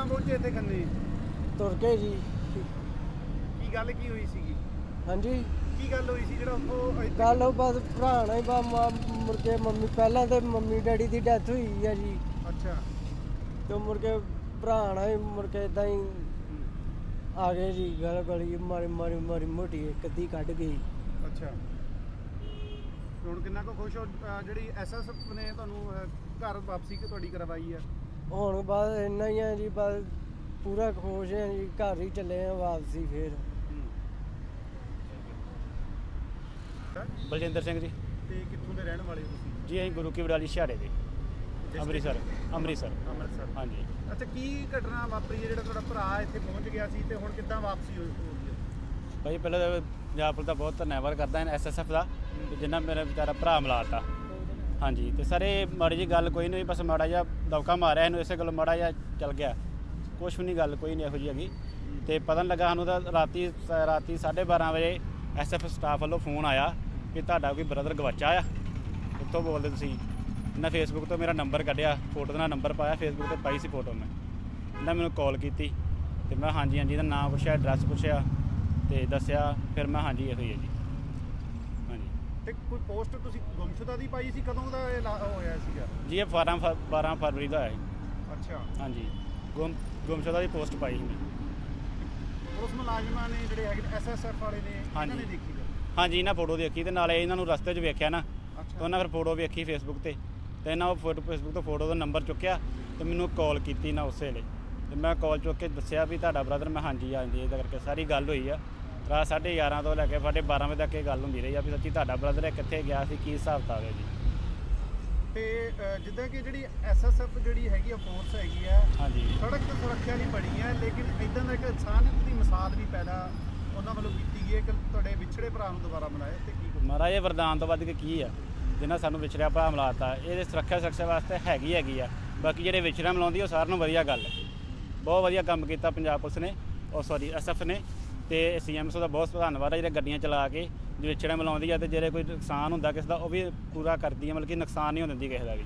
ਕਿੱਦਾਂ ਪਹੁੰਚੇ ਇੱਥੇ ਖੰਨੇ? ਤੁਰ ਕੇ ਜੀ। ਕੀ ਗੱਲ ਕੀ ਹੋਈ ਸੀਗੀ? ਹਾਂਜੀ। ਕੀ ਗੱਲ ਹੋਈ ਸੀ ਜਿਹੜਾ ਉੱਥੋਂ ਇੱਥੇ- ਗੱਲ ਉਹ ਬਸ ਭਰਾ ਨਾਲ ਹੀ ਬਾ ਮੁੜ ਕੇ ਮੰਮੀ ਪਹਿਲਾਂ ਤੇ ਮੰਮੀ ਡੈਡੀ ਦੀ ਡੈਥ ਹੋਈ ਆ ਜੀ। ਅੱਛਾ। ਤੇ ਮੁੜ ਕੇ ਭਰਾ ਨਾਲ ਹੀ ਮੁੜ ਕੇ ਇਦਾਂ ਹੀ ਆ ਗਏ ਜੀ ਗਲ ਗਲੀ ਮਾਰੀ ਮਾਰੀ ਮਾਰੀ ਮੋਟੀ ਇੱਕ ਅੱਧੀ ਕੱਢ ਗਈ। ਅੱਛਾ। ਹੁਣ ਕਿੰਨਾ ਕੁ ਖੁਸ਼ ਹੋ ਅਹ ਜਿਹੜੀ ਐਸਐਸਐਫ ਨੇ ਤੁਹਾਨੂੰ ਅਹ, ਘਰ ਵਾਪਸੀ ਕਿ ਤੁਹਾਡੀ ਕਰਵਾਈ ਆ? ਹੁਣ ਬਸ ਇੰਨਾ ਹੀ ਆ ਜੀ ਬਸ ਪੂਰਾ ਖੁਸ਼ ਆ ਜੀ ਘਰ ਹੀ ਚੱਲੇ ਆ ਵਾਪਸੀ ਫੇਰ। ਬਲਜਿੰਦਰ ਸਿੰਘ ਜੀ। ਤੇ ਕਿੱਥੋਂ ਦੇ ਰਹਿਣ ਵਾਲੇ ਹੋ ਤੁਸੀਂ? ਜੀ ਅਸੀਂ ਗੁਰੂ ਕੀ ਵਡਾਲੀ ਛਾੜੇ ਦੇ। District? ਅੰਮ੍ਰਿਤਸਰ ਅੰਮ੍ਰਿਤਸਰ। ਅੰਮ੍ਰਿਤਸਰ। ਹਾਂਜੀ। ਅੱਛਾ ਕੀ ਘਟਨਾ ਵਾਪਰੀ ਹੈ ਜਿਹੜਾ ਤੁਹਾਡਾ ਭਰਾ ਇੱਥੇ ਪਹੁੰਚ ਗਿਆ ਸੀ ਤੇ ਹੁਣ ਕਿੱਦਾਂ ਵਾਪਸੀ ਹੋਈ ਹੋ ਰਹੀ ਹੈ? ਭਾਈ ਪਹਿਲਾਂ ਤਾਂ ਪੰਜਾਬ ਪੁਲਿਸ ਦਾ ਬਹੁਤ ਧੰਨਵਾਦ ਕਰਦਾ ਹਾਂ ਐਸਐਸਐਫ ਦਾ ਤੇ ਜਿਨ੍ਹਾਂ ਮੇਰਾ ਵਿਚਾਰਾ ਭਰਾ ਮਿਲਾਤਾ ਹਾਂਜੀ, ਤੇ ਸਰ ਇਹ ਮਾੜੀ ਜੀ ਗੱਲ ਕੋਈ ਨਹੀਂ, ਬਸ ਮਾੜਾ ਜਿਹਾ ਦੌਕਾ ਮਾਰਿਆ ਇਹਨੂੰ, ਇਸੇ ਗੱਲ ਮਾੜਾ ਜਿਹਾ ਚੱਲ ਗਿਆ। ਕੁਛ ਵੀ ਨਹੀਂ ਗੱਲ, ਕੋਈ ਨਹੀਂ ਇਹੋ ਜਿਹੀ ਹੈਗੀ। ਤੇ ਪਤਾ ਨਹੀਂ ਲੱਗਾ ਸਾਨੂੰ ਤਾਂ ਰਾਤੀ ਰਾਤੀ 12:30 ਵਜੇ ਐਸਐਫ ਸਟਾਫ ਵੱਲੋਂ ਫੋਨ ਆਇਆ ਕਿ ਤੁਹਾਡਾ ਕੋਈ ਬ੍ਰਦਰ ਗਵਾਚਾ ਆ। ਕਿੱਥੋਂ ਬੋਲਦੇ ਤੁਸੀਂ? ਇਹਨਾਂ ਫੇਸਬੁੱਕ ਤੋਂ ਮੇਰਾ ਨੰਬਰ ਕੱਢਿਆ, ਫੋਟੋ ਦਾ ਨੰਬਰ ਪਾਇਆ ਫੇਸਬੁੱਕ ਤੇ ਪਾਈ ਸੀ ਫੋਟੋ ਮੈਂ। ਇਹਨਾਂ ਮੈਨੂੰ ਕਾਲ ਕੀਤੀ ਤੇ ਮੈਂ ਹਾਂਜੀ ਹਾਂਜੀ ਦਾ ਨਾਮ ਪੁੱਛਿਆ, ਐਡਰੈਸ ਪੁੱਛਿਆ ਤੇ ਦੱਸਿਆ, ਫਿਰ ਮੈਂ ਹਾਂਜੀ, ਇਹੋ ਹੀ ਹੈ ਜੀ। ਹਾਂਜੀ। ਤੇ ਕੋਈ ਪੋਸਟ ਤੁਸੀਂ ਗੁੰਮਸ਼ੁਦਾ ਦੀ ਪਾਈ ਸੀ ਕਦੋਂ ਦਾ ਇਹ ਲਾ- ਹੋਇਆ ਸੀਗਾ? ਜੀ ਇਹ 12 ਫ- 12 ਫਰਵਰੀ ਦਾ ਹੈ। ਅੱਛਾ। ਹਾਂਜੀ। ਗੁੰਮ ਗੁੰਮਸ਼ੁਦਾ ਦੀ ਪੋਸਟ ਪਾਈ ਸੀ ਮੈਂ। ਪੁਲਿਸ ਮੁਲਾਜ਼ਮਾਂ ਨੇ ਜਿਹੜੇ ਹੈਗੇ ਐਸਐਸਐਫ ਵਾਲੇ ਨੇ ਇਹਨਾਂ ਹਾਂਜੀ। ਨੇ ਦੇਖੀ ਗੱਲ ਹਾਂਜੀ ਇਹਨਾਂ ਫੋਟੋ ਦੇਖੀ ਤੇ ਨਾਲੇ ਇਹਨਾਂ ਨੂੰ ਰਸਤੇ 'ਚ ਵੇਖਿਆ ਨਾ। ਤੇ ਅੱਛਾ ਉਹਨਾਂ ਫਿਰ ਫੋਟੋ ਵੇਖੀ ਫੇਸਬੁੱਕ ਤੇ। ਤੇ ਇਹਨਾਂ ਉਹ ਫੋਟੋ ਫੇਸਬੁੱਕ ਤੋਂ ਫੋਟੋ ਦਾ ਨੰਬਰ ਚੁੱਕਿਆ ਤੇ ਮੈਨੂੰ ਕਾਲ ਕੀਤੀ ਨਾ ਉਸੇ ਵੇਲੇ। ਤੇ ਮੈਂ ਕਾਲ ਚੁੱਕ ਕੇ ਦੱਸਿਆ ਵੀ ਤੁਹਾਡਾ ਬ੍ਰਦਰ ਮੈਂ ਹਾਂਜੀ ਹਾਂਜੀ ਇਹਦਾ ਕਰਕੇ ਸਾਰੀ ਗੱਲ ਹੋਈ ਆ। ਰਾਤ ਸਾਢੇ 11 ਤੋਂ ਲੈ ਕੇ ਸਾਢੇ 12 ਵਜੇ ਤੱਕ ਇਹ ਗੱਲ ਹੁੰਦੀ ਰਹੀ ਆ ਵੀ ਸੱਚੀ ਤੁਹਾਡਾ ਬ੍ਰਦਰ ਕਿੱਥੇ ਗਿਆ ਸੀ ਕੀ ਹਿਸਾਬ ਕਿਤਾਬ ਹੈ ਜੀ? ਤੇ ਜਿੱਦਾਂ ਕਿ ਜਿਹੜੀ ਐਸਐਸਐਫ ਜਿਹੜੀ ਹੈਗੀ ਆ ਫੋਰਸ ਹੈਗੀ ਆ ਹਾਂਜੀ। ਸੜਕ ਤੇ ਸੁਰੱਖਿਆ ਲਈ ਬਣੀ ਹੈ ਲੇਕਿਨ ਇਦਾਂ ਦਾ ਇੱਕ ਇਨਸਾਨੀਅਤ ਦੀ ਮਿਸਾਲ ਵੀ ਪੈਦਾ ਉਹਨਾਂ ਵੱਲੋਂ ਕੀਤੀ ਗਈ ਹੈ ਕਿ ਤੁਹਾਡੇ ਵਿਛੜੇ ਭਰਾ ਨੂੰ ਦੁਬਾਰਾ ਬਣਾਇਆ ਤੇ ਕੀ ਕੁਛ? ਮਹਾਰਾਜ ਇਹ ਵਰਦਾਨ ਤੋਂ ਵੱਧ ਕੇ ਕੀ ਆ? ਜਿਨ੍ਹਾਂ ਸਾਨੂੰ ਵਿਛੜਿਆ ਭਰਾ ਮਿਲਾਤਾ ਇਹਦੇ ਸੁਰੱਖਿਆ ਸੁਰੱਖਿਆ ਵਾਸਤੇ ਹੈਗੀ ਹੈਗੀ ਆ। ਬਾਕੀ ਜਿਹੜੇ ਵਿਛੜਿਆ ਮਿਲਾਉਂਦੀ ਉਹ ਸਾਰਿਆਂ ਨੂੰ ਵਧੀਆ ਗੱਲ ਹੈ। ਬਹੁਤ ਵਧੀਆ ਕੰਮ ਕੀਤਾ ਪੰਜਾਬ ਪੁਲਿਸ ਨੇ ਉਹ ਸੌਰੀ ਐਸਐਫ ਨੇ। ਤੇ ਸੀਐਮਐਸ ਦਾ ਬਹੁਤ ਧੰਨਵਾਦ ਹੈ ਜਿਹੜੇ ਗੱਡੀਆਂ ਚਲਾ ਕੇ ਜੋ ਮਿਲਾਉਂਦੀ ਆ ਤੇ ਜਿਹੜੇ ਕੋਈ ਨੁਕਸਾਨ ਹੁੰਦਾ ਕਿਸੇ ਦਾ, ਉਹ ਵੀ ਪੂਰਾ ਕਰਦੀ ਆ, ਮਤਲਬ ਕਿ ਨੁਕਸਾਨ ਨਹੀਂ ਹੋਣ ਦਿੰਦੀ ਕਿਸੇ ਦਾ ਵੀ।